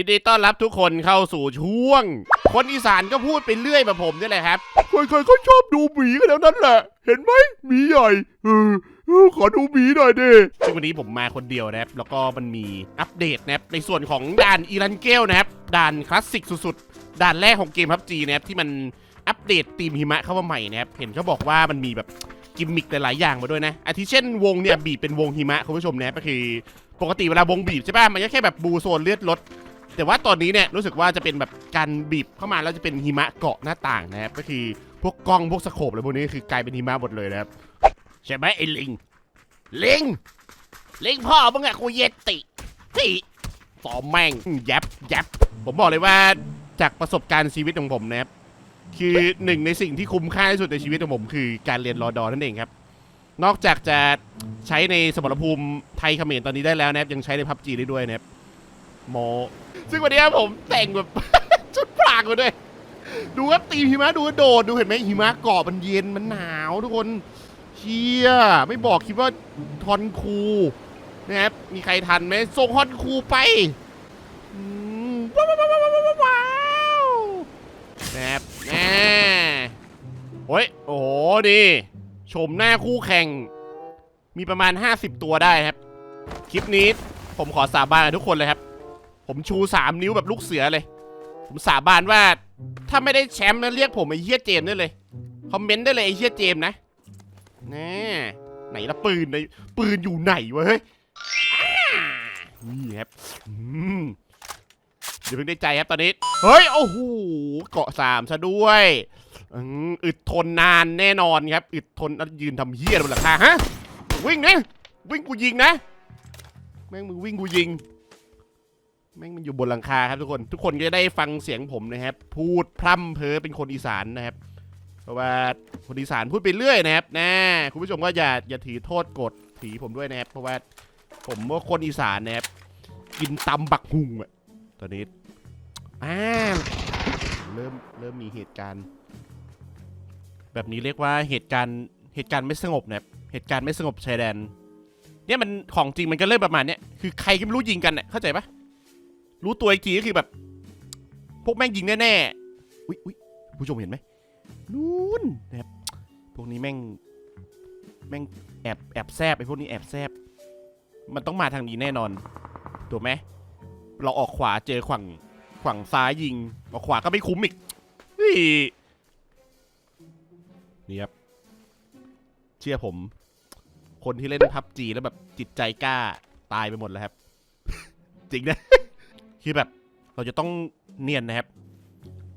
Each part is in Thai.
ยินดีต้อนรับทุกคนเข้าสู่ช่วง คนอีสานก็พูดไปเรื่อยแบบผมนี่แหละครับ ใครๆก็ชอบดูหมีกันแล้วนั่นแหละ เห็นไหมหมีใหญ่เออเออขอดูหมีหน่อยดิซึ่งวันนี้ผมมาคนเดียวนะครับ แล้วก็มันมีอัปเดตนะครับ ในส่วนของด่านอีรันเกลนะครับ ด่านคลาสสิกสุดๆ ด่านแรกของเกมพับจีนะครับที่มันอัปเดตตีมหิมะเข้ามาใหม่นะครับ เห็นเขาบอกว่ามันมีแบบกิมมิคหลายๆอย่างมาด้วยนะ อาทิเช่นวงเนี่ยบีบเป็นวงหิมะคุณผู้ชมนะครับก็คือ ปกติเวลาวงบีบใช่ป่ะ มันก็แค่แบบบูโซนเลือดลด แต่ว่าตอนนี้เนี่ยรู้สึกว่าจะเป็นแบบการบีบเข้ามาแล้วจะเป็นหิมะเกาะหน้าต่างนะครับก็คือพวกกล้องพวกสโคปอะไรพวกนี้คือกลายเป็นหิมะหมดเลยนะครับใช่ไหมไอ้ลิงลิงลิงพ่อมึงอะกูเยติติฟอมแม่งยับยับผมบอกเลยว่าจากประสบการณ์ชีวิตของผมนะครับคือหนึ่งในสิ่งที่คุ้มค่าที่สุดในชีวิตของผมคือการเรียนรอดอนั่นเองครับ นอกจากจะใช้ในสมรภูมิไทยเขมรตอนนี้ได้แล้วนะครับยังใช้ในพับจีได้ด้วยนะครับ โม ซึ่งวันนี้ผมแต่งแบบ ชุดพรางมาด้วย ดูครับตีหิมะดูว่าโดดดูเห็นไหมหิมะเกาะมันเย็นมันหนาวทุกคนเชียไม่บอกคิดว่าทอนคูนะครับมีใครทันไหมส่งฮอนคูไปอืมว้าวว้าวว้าวว้าวว้าวว้าวนะครับแน่โอ้ยโอ้โหนี่ชมหน้าคู่แข่ง มีประมาณ 50 ตัวได้ครับ คลิปนี้ผมขอสาบานกับทุกคนเลยครับ ผมชู 3 นิ้วแบบลูกเสือเลย ผมสาบานว่า ถ้าไม่ได้แชมป์นะเรียกผมไอ้เฮียเจมได้เลย คอมเมนต์ได้เลยไอ้เฮียเจมนะแน่ไหนละปืนในปืนอยู่ไหนวะเฮ้ยนี่ครับอืมเดี๋ยวเพิ่งได้ใจครับตอนนี้ เฮ้ย โอ้โห เกาะสามซะด้วยอึดทนนานแน่นอนครับ อึดทนแล้วยืนทำเฮียบนหลังคาฮะ วิ่งนะ วิ่งกูยิงนะ แม่งมึงวิ่งกูยิง แม่งมันอยู่บนหลังคาครับทุกคน ทุกคนก็จะได้ฟังเสียงผมนะครับ พูดพร่ำเพ้อเป็นคนอีสานนะครับ เพราะว่าคนอีสานพูดไปเรื่อยนะครับนะคุณผู้ชมก็อย่าอย่าถือโทษกดถีผมด้วยนะครับ เพราะว่าผมว่าคนอีสานนะครับกินตำบักหุงอะตอนนี้อ่าเริ่มเริ่มมีเหตุการณ์ แบบนี้เรียกว่าเหตุการณ์เหตุการณ์ไม่สงบนะครับเหตุการณ์ไม่สงบชายแดนเนี่ยมันของจริงมันก็เริ่มประมาณเนี้ยคือใครก็ไม่รู้ยิงกันเนี่ยเข้าใจปะ รู้ตัวอีกทีก็คือแบบ พวกแม่งยิงแน่ๆอุ้ยอุ้ยผู้ชมเห็นไหมนู่นนะครับพวกนี้แม่ง แม่งแอบแอบแซบไอ้พวกนี้แอบแซบมันต้องมาทางนี้แน่นอนถูกไหมเราออกขวาเจอขวางขวางซ้ายยิง ออกขวาก็ไม่คุ้มอีกเฮ้ยนี่ครับเชื่อผม คนที่เล่นพับจีแล้วแบบจิตใจกล้าตายไปหมดแล้วครับ จริงนะ คือแบบเราจะต้องเนียนนะครับ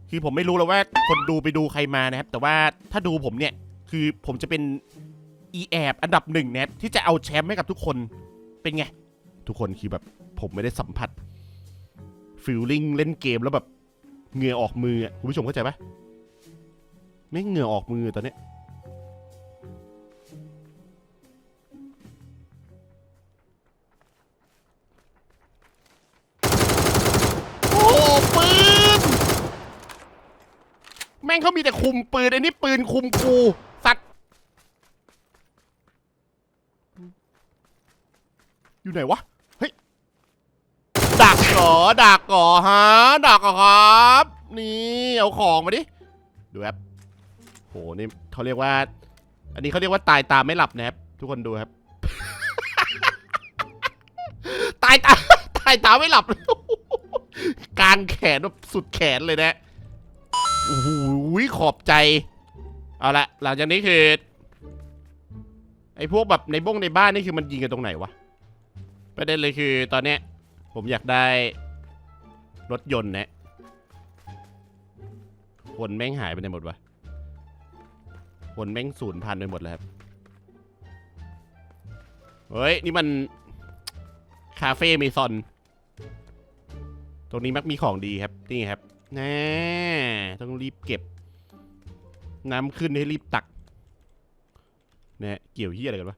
คือผมไม่รู้แล้วว่าคนดูไปดูใครมานะครับ แต่ว่าถ้าดูผมเนี่ยคือผมจะเป็นอีแอบอันดับหนึ่งนะครับที่จะเอาแชมป์ให้กับทุกคนเป็นไง ทุกคนคือแบบผมไม่ได้สัมผัสฟิลลิ่งเล่นเกมแล้วแบบเหงื่อออกมือคุณผู้ชมเข้าใจปะไม่เหงื่อออกมือตอนเนี้ย มปืนไอ้นี่ปืนคุมกูสัตว์อยู่ไหนวะเฮ้ยดักเหรอดักเหรอฮะดักเหรอครับ นี่เอาของมาดิดูครับโหนี่เขาเรียกว่า อันนี้เขาเรียกว่าตายตาไม่หลับนะครับ ทุกคนดูครับ ตายตาตายตาไม่หลับกางแขนแบบสุดแขนเลยนะ โอ้โหขอบใจ เอาละหลังจากนี้คือ ไอ้พวกแบบในบ้งในบ้านนี่คือมันยิงกันตรงไหนวะประเด็นเลยคือตอนเนี้ยผมอยากได้รถยนต์นะคนแม่งหายไปไหนหมดวะคนแม่งสูญพันไปหมดแล้วครับ เฮ้ย นี่มัน คาเฟ่เมซอน ตรงนี้มักมีของดีครับ นี่ครับ แน่ต้องรีบเก็บ น้ำขึ้นให้รีบตักเนี่เกี่ยวเฮียอะไรกันวะ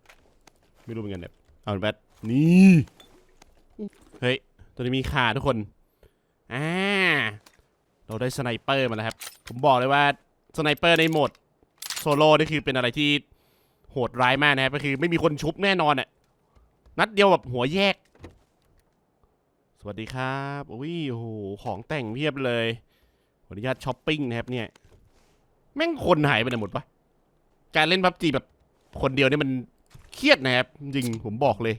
ไม่รู้เหมือนกันเนี่ยเอาเป็นแบบนี่เฮ้ยตัวนี้มีขาทุกคนอ่าเราได้สไนเปอร์มาแล้วครับ ผมบอกเลยว่าสไนเปอร์ในโหมดโซโล่นี่คือเป็นอะไรที่โหดร้ายมากนะครับก็คือไม่มีคนชุบแน่นอนอะนัดเดียวแบบหัวแยก วัสดีครับอุ้ยโอ้โหของแต่งเพียบเลยขออนุญาตช้อปปิ้งนะครับเนี่ย แม่งคนหายไปไหนหมดปะการเล่นพับจีแบบคนเดียวเนี่ยมันเครียดนะครับจริงผมบอกเลย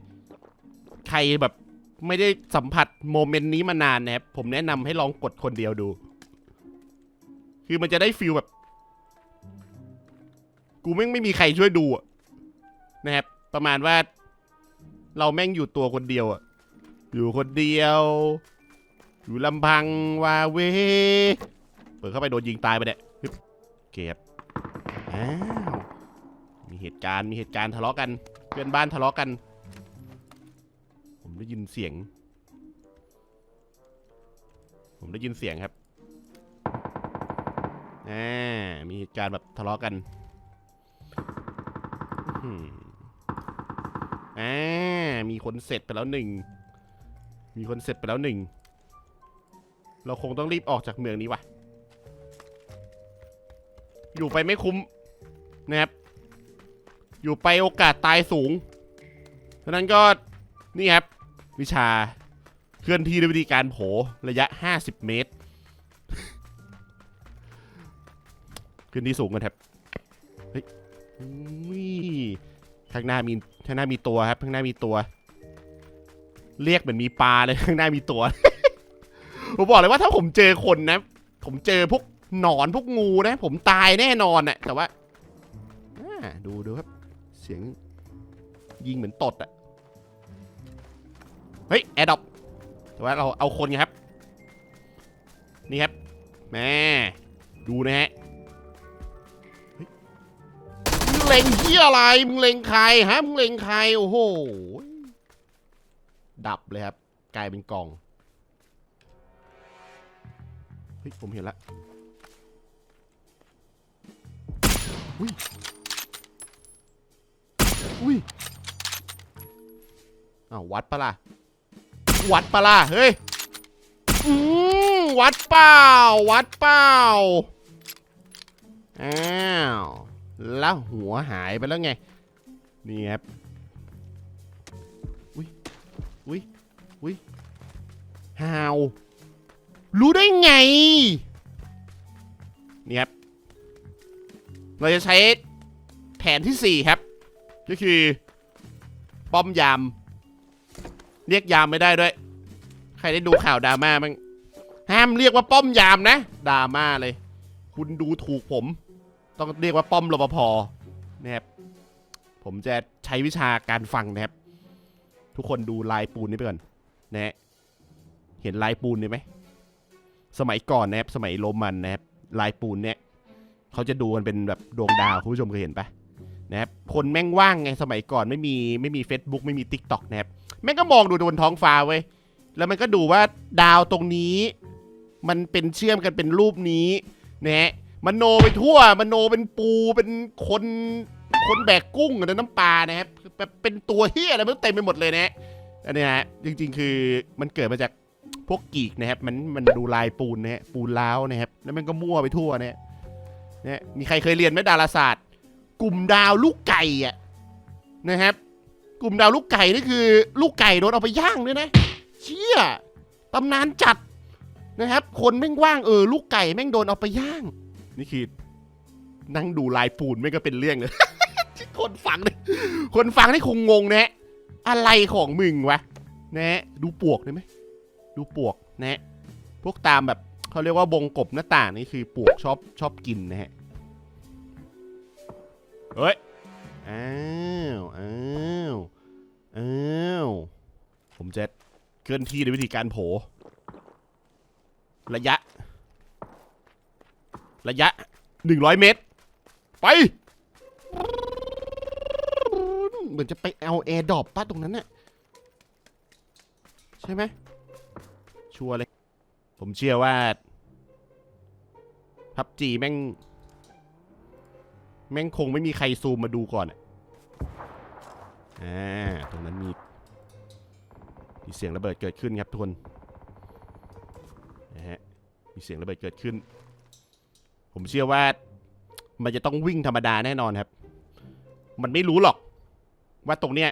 ใครแบบไม่ได้สัมผัสโมเมนต์นี้มานานนะครับผมแนะนำให้ลองกดคนเดียวดู คือมันจะได้ฟีลแบบ กูแม่งไม่มีใครช่วยดูอะนะครับประมาณว่า เราแม่งอยู่ตัวคนเดียวอะ อยู่คนเดียว อยู่ลำพังวาเวเปิดเข้าไปโดนยิงตายไปเนี่ยเก็บอ้าวมีเหตุการณ์มีเหตุการณ์ทะเลาะกันเพื่อนบ้านทะเลาะกัน ผมได้ยินเสียง ผมได้ยินเสียงครับอ่ามีเหตุการณ์แบบทะเลาะกันอื้อหืออ่ามีคนเสร็จไปแล้วหนึ่ง มีคนเสร็จไปแล้วหนึ่ง เราคงต้องรีบออกจากเมืองนี้ว่ะ อยู่ไปไม่คุ้มนะครับ อยู่ไปโอกาสตายสูงฉะนั้นก็นี่ครับ วิชาเคลื่อนที่ด้วยวิธีการโผระยะ 50 เมตรเคลื่อนที่สูงกันครับ เฮ้ยข้างหน้ามีข้างหน้ามีตัวครับ ข้างหน้ามีตัว เรียกเหมือนมีปลาเลยข้างหน้ามีตัว ผมบอกเลยว่าถ้าผมเจอคนนะ ผมเจอพวกหนอนพวกงูนะ ผมตายแน่นอนน่ะแต่ว่าาดูดูครับ เสียงยิงเหมือนตดอะเฮ้ยแอดดอปแต่ว่าเราเอาคนไงครับ นี่ครับแม่ดูนะฮะเฮ้ยมึงเล็งเที่ยอะไร มึงเล็งใครฮะ มึงเล็งใคร โอ้โห ดับเลยครับ กลายเป็นกล่อง เฮ้ย ผมเห็นละอุ้ย อุ้ยอ้าววัดปะล่ะ วัดปะล่ะ เฮ้ย อืมวัดเปล่า วัดเปล่า อ้าว แล้วหัวหายไปแล้วไง นี่ครับ อุ้ยอุ้ยฮาว รู้ได้ไง นี่ครับ เราจะใช้แผนที่ 4 ครับ ก็คือ ป้อมยาม เรียกยามไม่ได้ด้วย ใครได้ดูข่าวดราม่าบ้งห้ามเรียกว่าป้อมยามนะดราม่าเลย คุณดูถูกผม ต้องเรียกว่าป้อมรปภนะครับผมจะใช้วิชาการฟังนะครับ ทุกคนดูลายปูนนี้ไปก่อนนะฮะเห็นลายปูนนี่ไหมสมัยก่อนนะครับสมัยโรมันนะครับลายปูนเนี่ยเขาจะดูกันเป็นแบบดวงดาวคุณผู้ชมเคยเห็นปะนะครับคนแม่งว่างไงสมัยก่อนไม่มีไม่มี Facebook ไม่มี Tik t o อกนะครับแม่งก็มองดูบนท้องฟ้าเว้ยแล้วมันก็ดูว่าดาวตรงนี้ มันเป็นเชื่อมกันเป็นรูปนี้นะฮะมันโนไปทั่วมันโนเป็นปูเป็นคน คนแบกกุ้งกับน้ำปลานะครับแบบเป็นตัวเฮียอะไรมันเต็มไปหมดเลยนะอันเนี้ยฮะจริง ๆ คือมันเกิดมาจากพวกกีกนะครับ มันมันดูลายปูนนะฮะปูนล้าวนะครับ แล้วมันก็มั่วไปทั่วนะฮะเนี่ยมีใครเคยเรียนไหมดาราศาสตร์ กลุ่มดาวลูกไก่อะนะครับ กลุ่มดาวลูกไก่นี่คือ ลูกไก่โดนเอาไปย่างด้วยนะ เชี่ยตำนานจัดนะครับ คนแม่งว่างเออลูกไก่แม่งโดนเอาไปย่าง นี่คือนั่งดูลายปูนไม่งก็เป็นเรื่องเลย คนฟังเนี่ยคนฟังนี่คงงงนะอะไรของมึงวะนะดูปวกได้ไหมดูปวกนะพวกตามแบบเขาเรียกว่าบงกบหน้าต่างนี่คือปวกชอบชอบกินนะฮะเฮ้ยอ้าวอ้าวอ้าวผมจะเคลื่อนที่ด้วยวิธีการโผระยะ ระยะหนึ่งร้อยเมตร ไป เหมือนจะไปเอาแอร์ดรอปป้าตรงนั้นน่ะใช่ไหมชัวร์เลย ผมเชื่อว่าพับจีแม่ง แม่งคงไม่มีใครซูมมาดูก่อนอะอ่าตรงนั้นมีมีเสียงระเบิดเกิดขึ้นครับทุกคนนะฮะมีเสียงระเบิดเกิดขึ้น ผมเชื่อว่ามันจะต้องวิ่งธรรมดาแน่นอนครับ มันไม่รู้หรอก ว่าตรงเนี้ย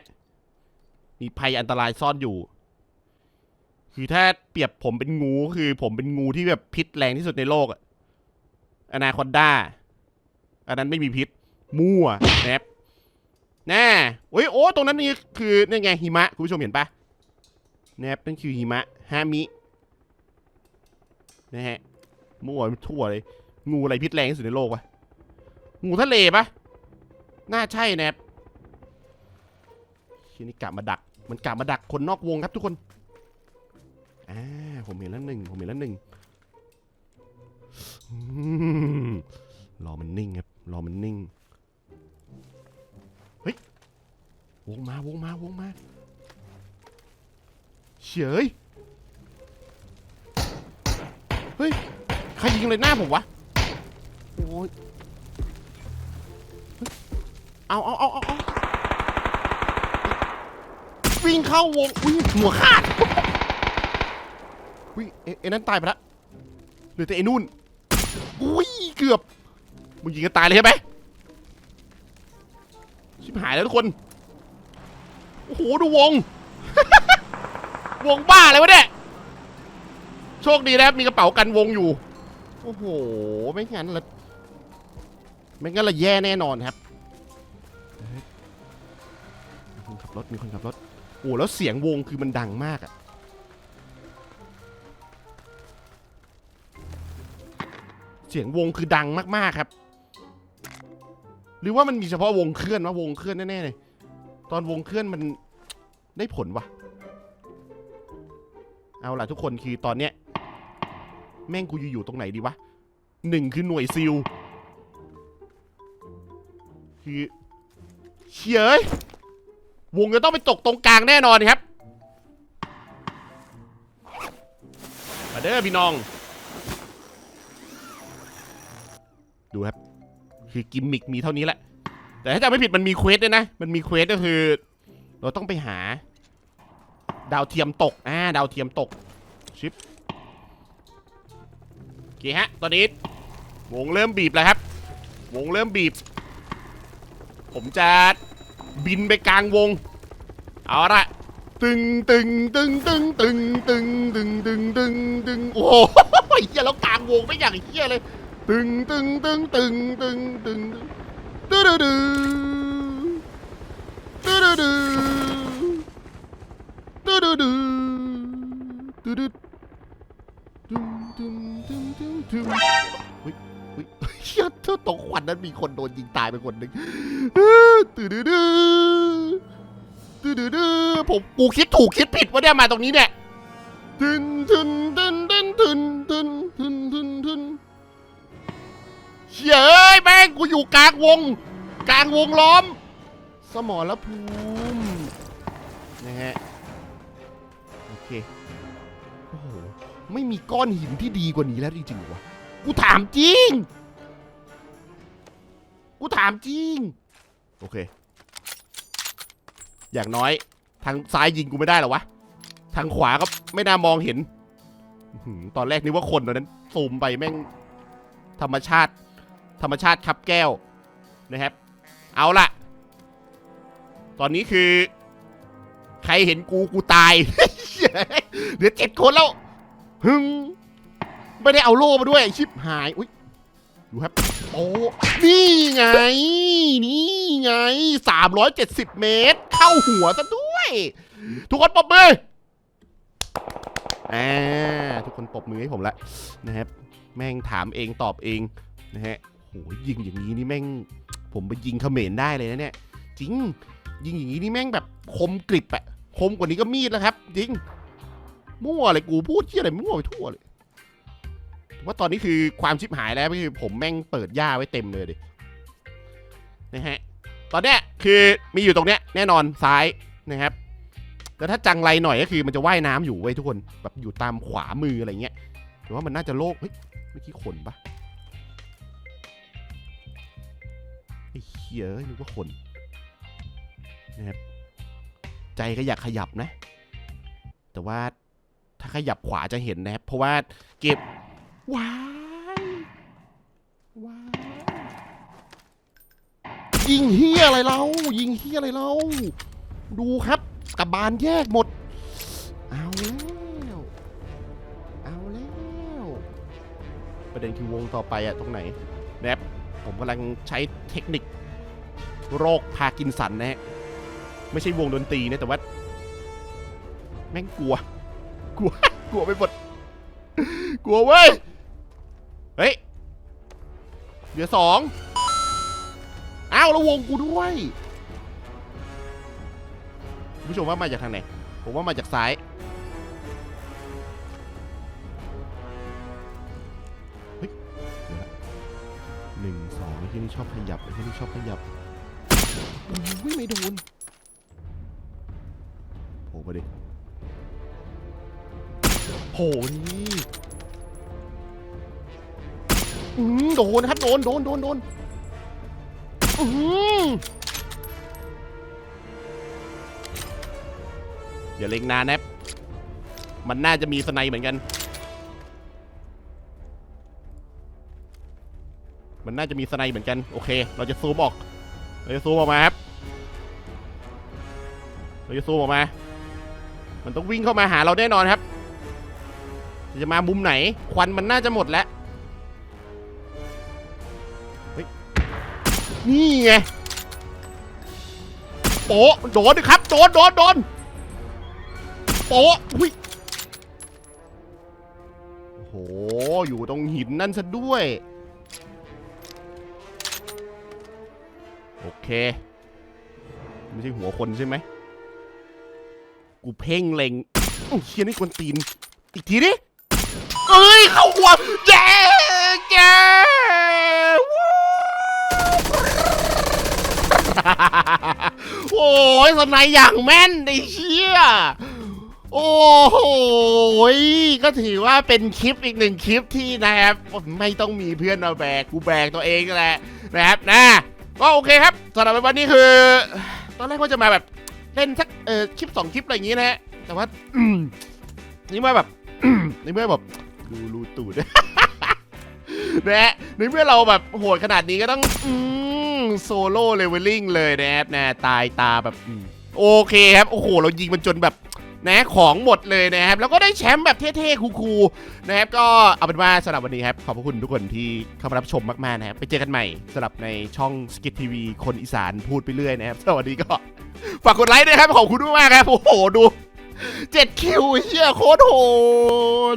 มีภัยอันตรายซ่อนอยู่ คือถ้าเปรียบผมเป็นงูคือผมเป็นงูที่แบบพิษแรงที่สุดในโลกอะอนาคอนด้าอันนั้นไม่มีพิษ มั่วนะครับแน่โอ้ยโอ้ตรงนั้นนี่คือนี่ไงหิมะ คุณผู้ชมเห็นปะนะครับนั่นคือหิมะฮามินะฮะมั่วทั่วเลย งูอะไรพิษแรงที่สุดในโลกวะงูทะเลปะน่าใช่นะครับ ทีนี้กะมาดัก มันกะมาดักคนนอกวงครับทุกคนอ่าผมเห็นแล้วหนึ่งผมเห็นแล้วหนึ่งรอมันนิ่งครับรอมันนิ่งเฮ้ยวงมาวงมาวงมาเฉยเฮ้ยใครยิงเลยหน้าผมวะโอ้ยเอาเอาเอาเอา วิ่งเข้าวงอุ้ยหัวขาดอุ้ยเอเอ็นั้นตายไปละเหลือแต่ไอ้นู่นอุ้ยเกือบมึงยิงกันตายเลยใช่ไหมชิบหายแล้วทุกคนโอ้โหดูวง วงบ้าอะไรวะเนี่ยโชคดีนะครับมีกระเป๋ากันวงอยู่ โอ้โห ไม่งั้นละไม่งั้นละแย่แน่นอนครับ อ้แล้วเสียงวงคือมันดังมากอะเสียงวงคือดังมากๆครับ หรือว่ามันมีเฉพาะวงเคลื่อนวะวงเคลื่อนแน่ๆเลยตอนวงเคลื่อนมันได้ผลวะเอาล่ะทุกคนคือตอนเนี้ยแม่งกูอยู่ตรงไหนดีวะหนึ่งคือหน่วยซิลคือเฉย วงจะต้องไปตกตรงกลางแน่นอนครับมาเด้อพี่น้อง ดูครับ คือกิมมิกมีเท่านี้แหละ แต่ถ้าจำไม่ผิดมันมีเควสด้วยนะ มันมีเควสก็คือ เราต้องไปหา ดาวเทียมตก อ่า ดาวเทียมตก ชิปโอเคฮะ ตอนนี้ วงเริ่มบีบแล้วครับ วงเริ่มบีบ ผมจะ บินไปกลางวง เอาละตึงตึงตึงตึงตึงตึงตึงตึงตึงตึงโอ้โหเฮียแล้วกลางวงไม่อย่างเฮียเลย ตึงตึงตึงตึงตึงตึงตึ๊ดดึตึ๊ดดึตึ๊ดดึตึ๊ดดึตึมตึมตึมตึมตึมเฮ้ยเฮ้ยเฮียเท่า ตรงควันนั้นมีคนโดนยิงตายไปคนหนึ่งตึ๊ดดึดื้อดื้อผมกูคิดถูกคิดผิดว่าเนี่ยมาตรงนี้เนี่ยตึนตึนตึนตึนตึนตึนตึนตึนตึนเฉยแม่งกูอยู่กลางวง กลางวงล้อม สมรภูมินะฮะโอเคโอ้โหไม่มีก้อนหินที่ดีกว่านี้แล้วจริงๆวะกูถามจริง กูถามจริง โอเค อย่างน้อย ทางซ้ายยิงกูไม่ได้หรอวะ ทางขวาก็ไม่น่ามองเห็น ตอนแรกนึกว่าคนตอนนั้นซูมไปแม่ง ธรรมชาติ ธรรมชาติครับแก้วนะครับ เอาล่ะ ตอนนี้คือ ใครเห็นกูกูตายเหลือเจ็ดคนแล้วฮึง ไม่ได้เอาโล่มาด้วยชิบหาย อุ้ย ดูครับโอ้นี่ไง นี่ไง 370 เมตร เข้าหัวซะด้วย ทุกคนปรบมืออ่าทุกคนปรบมือให้ผมละนะครับ แม่งถามเองตอบเองนะฮะโหยิงอย่างนี้นี่แม่ง ผมไปยิงเขมรได้เลยนะเนี่ย จริง ยิงอย่างนี้นี่แม่งแบบคมกริบอะคมกว่านี้ก็มีดแล้วครับ จริง มั่วอะไรกูพูดเที่ยอะไรมั่วไปทั่วเลย ว่าตอนนี้คือความชิบหายแล้วคือผมแม่งเปิดหญ้าไว้เต็มเลยดินะฮะตอนเนี้ยคือมีอยู่ตรงเนี้ยแน่นอนซ้ายนะครับแต่ถ้าจังไรหน่อยก็คือมันจะว่ายน้ำอยู่เว้ทุกคนแบบอยู่ตามขวามืออะไรเงี้ยแต่ว่ามันน่าจะโลกเฮ้ยเมื่อกี้ขนปะไอ้เหี้ยเอ้ยนึกว่าขนนะครับใจก็อยากขยับนะ แต่ว่าถ้าขยับขวาจะเห็นนะครับเพราะว่าเก็บ ว้ายว้ายยิงเฮียอะไรเรา ยิงเฮียอะไรเรา ดูครับกับบานแยกหมด เอาแล้ว เอาแล้ว ประเด็นคือวงต่อไปอะตรงไหนแนบผมกำลังใช้เทคนิค โรคพากินสันนะฮะ ไม่ใช่วงดนตรีนะแต่ว่า แม่งกลัว กลัว กลัวไปหมด กลัวเว้ย เฮ้ย เหลือสองอ้าวแล้ววงกูด้วยผู้ชมว่ามาจากทางไหน ผมว่ามาจากซ้าย เฮ้ยเดี๋ยวละหนึ่งสองไอ้ที่นี่ชอบขยับไอ้ที่นี่ชอบขยับอุ้ยไม่โดนโผล่มาดิโผล่นี่ โดนครับโดนโดนโดนโดนอืมอย่าเล็งนานนบมันน่าจะมีสไนเหมือนกัน มันน่าจะมีสไนเหมือนกัน โอเค เราจะซูมออก เราจะซูมออกมาครับ เราจะซูมออกมา มันต้องวิ่งเข้ามาหาเราแน่นอนครับ จะมามุมไหน ควันมันน่าจะหมดแล้ว นี่ไงโป๊ะโดนครับ โดนโดนโดนโป๊ะอุ้ยโอ้โห อยู่ตรงหินนั่นซะด้วย โอเค ไม่ใช่หัวคนใช่ไหม กูเพ่งเล็งโอ้เชียนี่กวนตีน อีกทีดิเอ้ย เข้าหัวแย่วู้ โอ้ ยสไนอย่างแม่นไอ้เชี่ยโอ้โหก็ถือว่าเป็นคลิปอีกหนึ่งคลิปที่นะครับไม่ต้องมีเพื่อนมาแบกกูแบกตัวเองแหละนะครับนะก็โอเคครับสำหรับวันนี้คือ ตอนแรกว่าจะมาแบบเล่นสักเออคลิปสองคลิปอะไรอย่างงี้นะฮะแต่ว่าอืนี่เมื่อแบบนี่เมื่อแบบดูรูตูดนะฮะในเมื่อเราแบบโหดขนาดนี้ก็ต้องอื โซโล่เลเวลลิ่งเลยนะครับนะตายตาแบบอืมโอเคครับ โอ้โห เรายิงมันจนแบบนะของหมดเลยนะครับ แล้วก็ได้แชมป์แบบเท่ๆคูลๆนะครับ ก็เอาเป็นว่าสำหรับวันนี้ครับ ขอบพระคุณทุกคนที่เข้ามารับชมมากๆนะครับ ไปเจอกันใหม่สำหรับในช่องสกิททีวีคนอีสานพูดไปเรื่อยนะครับสวัสดีก็ ฝากกดไลค์ด้วยครับ ขอบคุณมากๆครับ โอ้โห ดู 7 คิวเฮียโคตรโหด